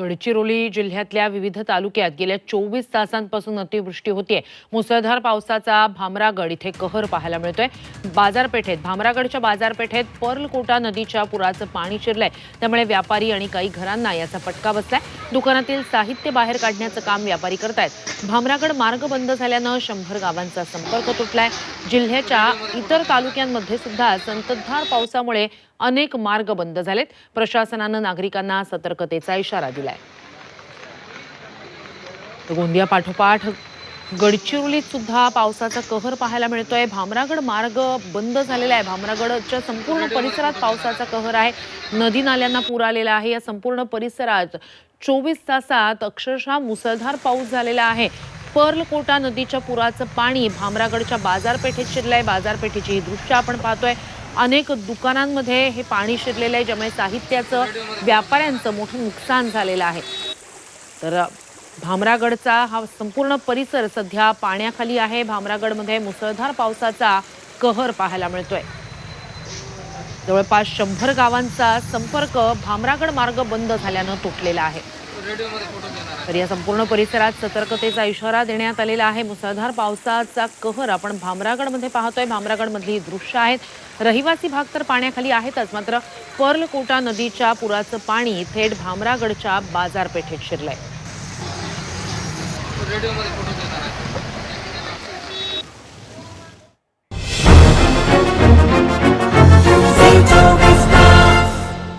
गडचिरोली जिल्ह्यातल्या विविध तालुक्यात गेल्या चोवीस तासांपासून अतिवृष्टी होतीये. मुसळधार पावसाचा भामरागड इथे कहर पाहायला मिळतोय. बाजारपेठेत भामरागडच्या बाजारपेठेत पर्लकोटा नदीच्या पुराचं पाणी शिरलंय. त्यामुळे व्यापारी आणि काही घरांना याचा फटका बसलाय. दुकानातील साहित्य बाहेर काढण्याचं काम व्यापारी करतायत. भामरागड मार्ग बंद झाल्यानं शंभर गावांचा संपर्क तुटलाय. जिल्ह्याच्या इतर तालुक्यांमध्ये सुद्धा संततधार पावसामुळे अनेक मार्ग बंद झालेत. प्रशासनानं नागरिकांना सतर्कतेचा इशारा दिलाय. तर गोंदिया पाठोपाठ गडचिरोलीत सुद्धा पावसाचा कहर पाहायला मिळतोय. भामरागड मार्ग बंद झालेला आहे. भामरागडच्या संपूर्ण परिसरात पावसाचा कहर आहे. नदी नाल्यांना पूर आलेला आहे. या संपूर्ण परिसरात चोवीस तासात अक्षरशः मुसळधार पाऊस झालेला आहे. पर्लकोटा नदीच्या पुराचं पाणी भामरागडच्या बाजारपेठेत शिरलंय. बाजारपेठेची ही दृश्य आपण पाहतोय. अनेक दुकानांमध्ये हे पाणी शिरलेलं आहे ज्यामुळे साहित्याचं व्यापाऱ्यांचं मोठं नुकसान झालेलं आहे. तर भामरागडचा हा संपूर्ण परिसर सध्या पाण्याखाली आहे. भामरागडमध्ये मुसळधार पावसाचा कहर पाहायला मिळतोय. जवळपास शंभर गावांचा संपर्क भामरागड मार्ग बंद झाल्यानं तुटलेला आहे. तर या संपूर्ण परिसरात सतर्कतेचा इशारा देण्यात आलेला आहे. मुसळधार पावसाचा कहर आपण भामरागडमध्ये पाहतोय. भामरागडमधली ही दृश्य आहेत. रहिवासी भाग तर पाण्याखाली आहेतच. मात्र पर्लकोटा नदीच्या पुराचं पाणी थेट भामरागडच्या बाजारपेठेत शिरलंय.